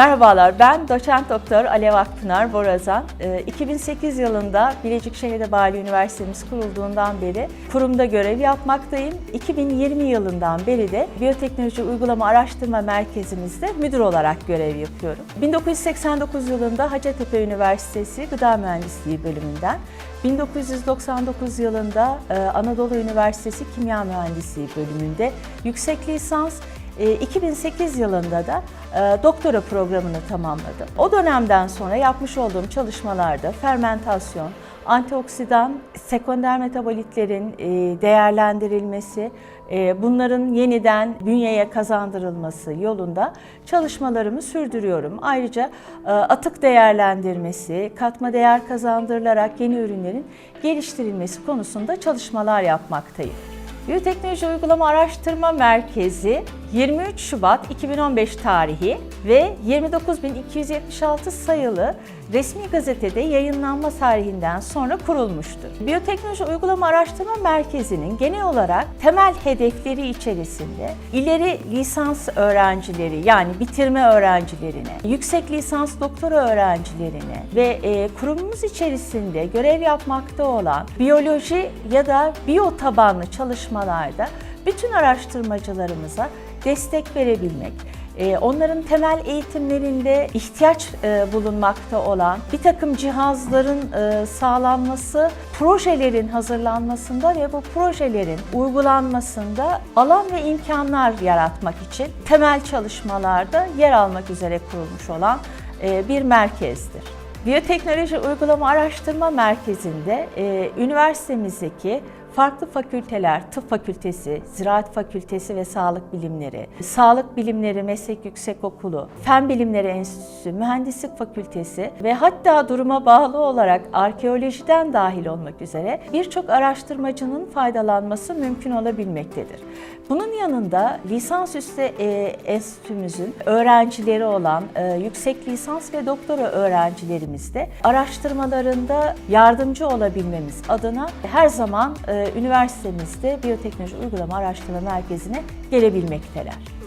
Merhabalar, ben doçent doktor Alev Akpınar Borazan. Ee, 2008 yılında Bilecik Şehir Bağlı Üniversitemiz kurulduğundan beri kurumda görev yapmaktayım. 2020 yılından beri de Biyoteknoloji Uygulama Araştırma Merkezimizde müdür olarak görev yapıyorum. 1989 yılında Hacettepe Üniversitesi Gıda Mühendisliği bölümünden, 1999 yılında e, Anadolu Üniversitesi Kimya Mühendisliği bölümünde yüksek lisans, 2008 yılında da e, doktora programını tamamladım. O dönemden sonra yapmış olduğum çalışmalarda fermentasyon, antioksidan, sekonder metabolitlerin e, değerlendirilmesi, e, bunların yeniden bünyeye kazandırılması yolunda çalışmalarımı sürdürüyorum. Ayrıca atık değerlendirmesi, katma değer kazandırılarak yeni ürünlerin geliştirilmesi konusunda çalışmalar yapmaktayım. Biyoteknoloji Uygulama Araştırma Merkezi 23 Şubat 2015 tarihi ve 29276 sayılı resmi gazetede yayınlanma tarihinden sonra kurulmuştur. Biyoteknoloji Uygulama Araştırma Merkezi'nin genel olarak temel hedefleri içerisinde ileri lisans öğrencileri yani bitirme öğrencilerine, yüksek lisans doktora öğrencilerine ve e, kurumumuz içerisinde görev yapmakta olan biyoloji ya da biyo tabanlı çalışmalarda bütün araştırmacılarımıza destek verebilmek, e, onların temel eğitimlerinde ihtiyaç e, bulunmakta olan bir takım cihazların e, sağlanması, projelerin hazırlanmasında ve bu projelerin uygulanmasında alan ve imkanlar yaratmak için temel çalışmalarda yer almak üzere kurulmuş olan bir merkezdir. Biyoteknoloji Uygulama Araştırma Merkezi'nde üniversitemizdeki farklı fakülteler, tıp fakültesi, ziraat fakültesi ve sağlık bilimleri, sağlık bilimleri meslek yüksekokulu, fen bilimleri enstitüsü, mühendislik fakültesi ve hatta duruma bağlı olarak arkeolojiden dahil olmak üzere birçok araştırmacının faydalanması mümkün olabilmektedir. Bunun yanında lisansüstü e, enstitümüzün öğrencileri olan e, yüksek lisans ve doktora öğrencilerimiz de araştırmalarında yardımcı olabilmemiz adına her zaman e, üniversitemizde Biyoteknoloji Uygulama Araştırma Merkezi'ne gelebilmekteler.